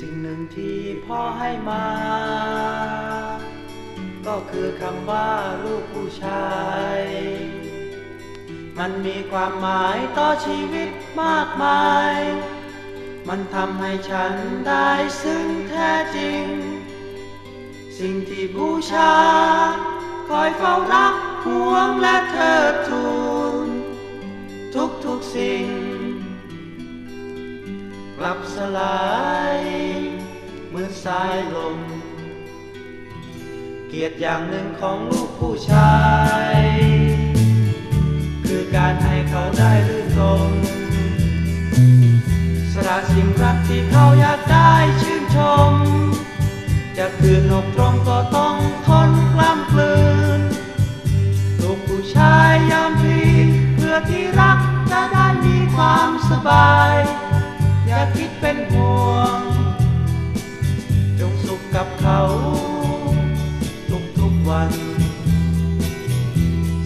สิ่งหนึ่งที่พ่อให้มา ก็คือคำว่าลูกผู้ชาย มันมีความหมายต่อชีวิตมากมาย มันทำให้ฉันได้ซึ่งแท้จริง สิ่งที่บูชา คอยเฝ้ารักห่วงและเทิดทูน ทุกทุกๆสิ่ง กลับสลาย สายลม เกียรติอย่างหนึ่งของลูกผู้ชาย คือการให้เขาได้รื่นรมสละสิ่งรักที่เขาอยากได้ชื่นชม จะคืนอกตรงก็ต้องทนกล้ำกลืน ลูกผู้ชายยอมพีเพื่อที่รักจะได้มีความสบาย อย่าคิดเป็นห่วง วัน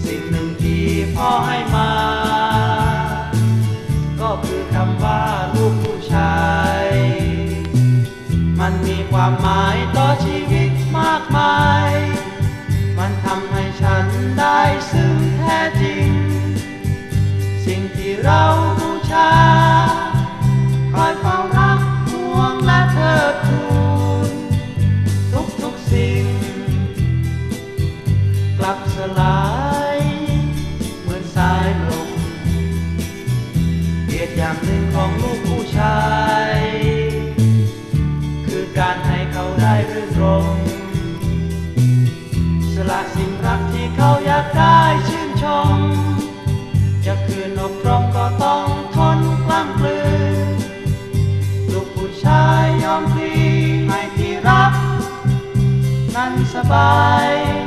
สิ่งหนึ่งที่พ่อให้มา ก็คือคำว่าลูกผู้ชาย มันมีความหมายต่อชีวิตมากมาย มันทำให้ฉันได้ซึ่งแท้จริง สิ่งที่เรา ลับสลาย เหมือนสายลมเกียรติอย่างหนึ่งของลูกผู้ชาย คือการให้เขาได้รื่นรมสละสิ่งรักที่เขาอยากได้ชื่นชม จะคืนอกตรงก็ต้องทนกล้ำกลืนลูกผู้ชายยอมพลีให้ที่รัก นั้นสบาย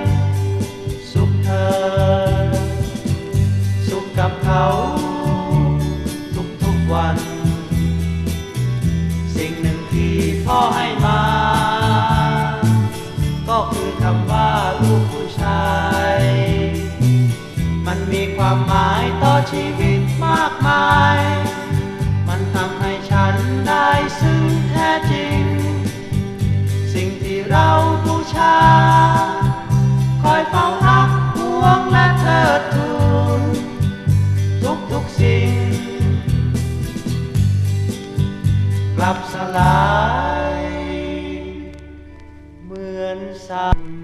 สิ่งหนึ่งที่พ่อให้มา ก็คือคำว่าลูกผู้ชาย มันมีความหมายต่อชีวิตมากมาย มันทำให้ฉันได้ซึ่งแท้จริง สิ่งที่เราบูชา คอยเฝ้ารักห่วงและเทิดทูนทุกทุกๆสิ่ง กลับสลาย เหมือนสาย